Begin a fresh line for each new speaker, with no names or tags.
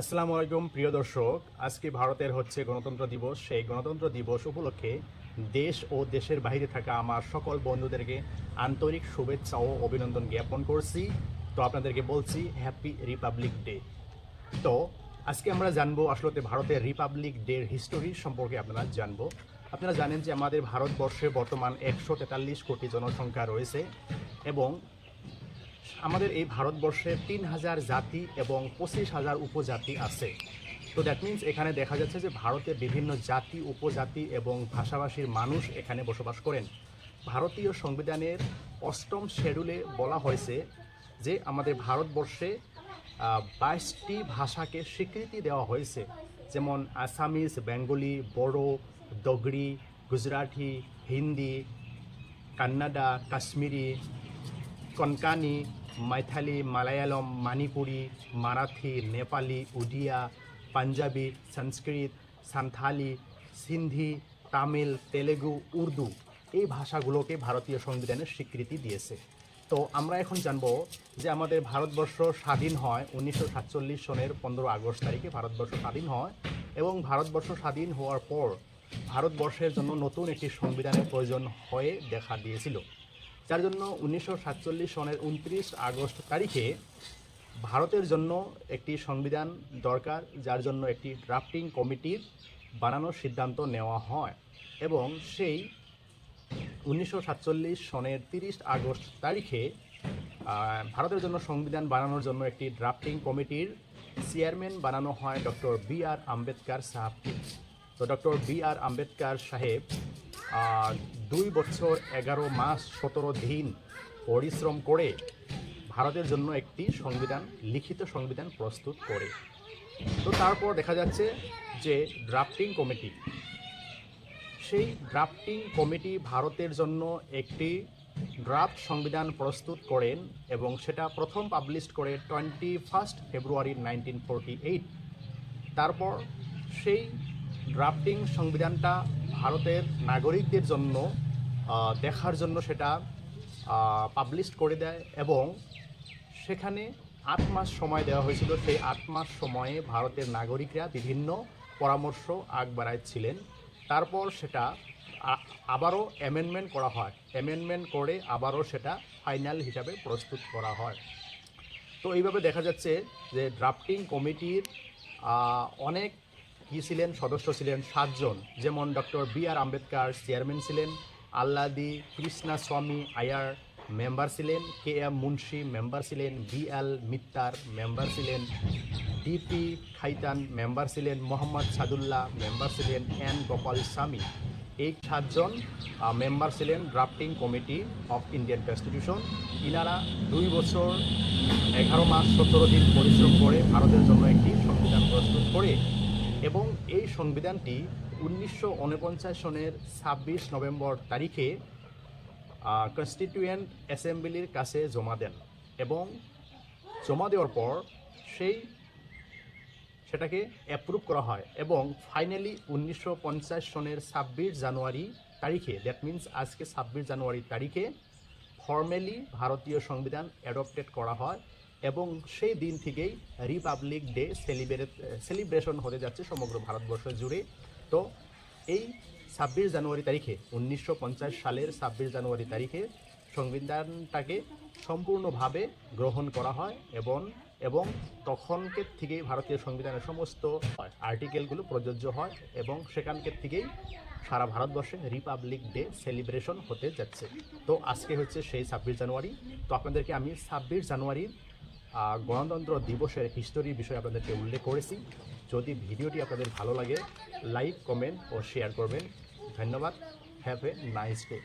আসসালামু আলাইকুম, প্রিয় দর্শক। আজকে ভারতের হচ্ছে গণতন্ত্র দিবস। সেই গণতন্ত্র দিবস উপলক্ষে দেশ ও দেশের বাইরে থাকা আমার সকল বন্ধুদেরকে আন্তরিক শুভেচ্ছা ও অভিনন্দন জ্ঞাপন করছি। তো আপনাদেরকে বলছি হ্যাপি রিপাবলিক ডে তো আজকে আমরা জানব আসলে ভারতের রিপাবলিক ডের হিস্টোরি সম্পর্কে আপনারা জানব। আপনারা জানেন যে আমাদের ভারতবর্ষে বর্তমান একশো তেতাল্লিশ কোটি জনসংখ্যা রয়েছে এবং আমাদের এই ভারতবর্ষে তিন হাজার জাতি এবং পঁচিশ হাজার উপজাতি আছে। তো দ্যাট মিন্স এখানে দেখা যাচ্ছে যে ভারতে বিভিন্ন জাতি, উপজাতি এবং ভাষাভাষীর মানুষ এখানে বসবাস করেন। ভারতীয় সংবিধানের অষ্টম শেডুলে বলা হয়েছে যে আমাদের ভারতবর্ষে বাইশটি ভাষাকে স্বীকৃতি দেওয়া হয়েছে। যেমন আসামিজ, বেঙ্গলি, বড়ো, দগড়ি, গুজরাটি, হিন্দি, কান্নাডা, কাশ্মীরি কনকানি, মাইথালি, মালায়ালম, মানিপুরি, মারাঠি, নেপালি, উড়িয়া, পাঞ্জাবি, সংস্কৃত, সান্থালি, সিন্ধি, তামিল, তেলেগু, উর্দু এই ভাষাগুলোকে ভারতীয় সংবিধানের স্বীকৃতি দিয়েছে। তো আমরা এখন জানব যে আমাদের ভারতবর্ষ স্বাধীন হয় উনিশশো সাতচল্লিশ সনের পনেরো আগস্ট তারিখে ভারতবর্ষ স্বাধীন হয় এবং ভারতবর্ষ স্বাধীন হওয়ার পর ভারতবর্ষের জন্য নতুন একটি সংবিধানের প্রয়োজন হয়ে দেখা দিয়েছিল। যার জন্য উনিশশো সাতচল্লিশ সনের উনত্রিশ আগস্ট তারিখে ভারতের জন্য একটি সংবিধান দরকার, যার জন্য একটি ড্রাফটিং কমিটির বানানোর সিদ্ধান্ত নেওয়া হয় এবং সেই উনিশশো সাতচল্লিশ সনের তিরিশ আগস্ট তারিখে ভারতের জন্য সংবিধান বানানোর জন্য একটি ড্রাফটিং কমিটির চেয়ারম্যান বানানো হয় ডক্টর বি আর আম্বেদকার সাহেবকে। তো ডক্টর বি আর আম্বেদকার সাহেব দুই বছর এগারো মাস সতেরো দিন পরিশ্রম করে ভারতের জন্য একটি সংবিধান, লিখিত সংবিধান প্রস্তুত করে। তো তারপর দেখা যাচ্ছে যে ড্রাফটিং কমিটি সেই ড্রাফটিং কমিটি ভারতের জন্য একটি ড্রাফট সংবিধান প্রস্তুত করেন এবং সেটা প্রথম পাবলিশ করে twenty first February nineteen forty eight তারপর সেই ড্রাফটিং সংবিধানটা ভারতের নাগরিকদের জন্য দেখার জন্য সেটা পাবলিশ করে দেয় এবং সেখানে আট মাস সময় দেওয়া হয়েছিল। সেই আট মাস সময়ে ভারতের নাগরিকরা বিভিন্ন পরামর্শ আগ বাড়াচ্ছিলেন। তারপর সেটা আবারও অ্যামেন্ডমেন্ট করা হয়। অ্যামেন্ডমেন্ট করে আবারও সেটা ফাইনাল হিসাবে প্রস্তুত করা হয়। তো এইভাবে দেখা যাচ্ছে যে ড্রাফটিং কমিটির অনেক কি ছিলেন, সদস্য ছিলেন সাতজন। যেমন doctor B R Ambedkar chairman ছিলেন আল্লাদি কৃষ্ণা স্বামী আয়ার মেম্বার ছিলেন, কে এম মুন্সি মেম্বার ছিলেন, বি এল মিত্তার মেম্বার ছিলেন ডিপি খাইতান মেম্বার ছিলেন, মোহাম্মদ সাদুল্লাহ মেম্বার ছিলেন, এন গোপাল স্বামী। এই সাতজন মেম্বার ছিলেন drafting committee of Indian constitution. ইনারা দুই বছর, এগারো মাস, সতেরো দিন পরিশ্রম করে ভারতের জন্য একটি সংবিধান প্রস্তুত করে এবং এই সংবিধানটি উনিশশো উনপঞ্চাশ সনের ছাব্বিশ নভেম্বর তারিখে কনস্টিটিউয়েন্ট অ্যাসেম্বলির কাছে জমা দেন এবং জমা দেওয়ার পর সেই সেটাকে অ্যাপ্রুভ করা হয় এবং ফাইনালি উনিশশো পঞ্চাশ সনের ছাব্বিশ জানুয়ারি তারিখে দ্যাট মিন্স আজকে ছাব্বিশ জানুয়ারি তারিখে ফর্মালি ভারতীয় সংবিধান অ্যাডপ্টেড করা হয় এবং সেই দিন থেকেই রিপাবলিক ডে সেলিব্রেট সেলিব্রেশন হতে যাচ্ছে সমগ্র ভারতবর্ষ জুড়ে। তো এই ছাব্বিশ জানুয়ারি তারিখে, উনিশশো পঞ্চাশ সালের ছাব্বিশ জানুয়ারি তারিখে সংবিধানটাকে সম্পূর্ণভাবে গ্রহণ করা হয় এবং এবং তখনকে থেকেই ভারতীয় সংবিধানের সমস্ত আর্টিকেলগুলো প্রযোজ্য হয় এবং সেখানকার থেকেই সারা ভারতবর্ষে রিপাবলিক ডে সেলিব্রেশন হতে যাচ্ছে। তো আজকে হচ্ছে সেই ছাব্বিশ জানুয়ারি। তো আপনাদেরকে আমি ছাব্বিশ জানুয়ারির গণতন্ত্র দিবসের হিস্টোরির বিষয়ে আপনাদেরকে উল্লেখ করেছি। যদি ভিডিওটি আপনাদের ভালো লাগে লাইক কমেন্ট ও শেয়ার করবেন। ধন্যবাদ। Have a nice day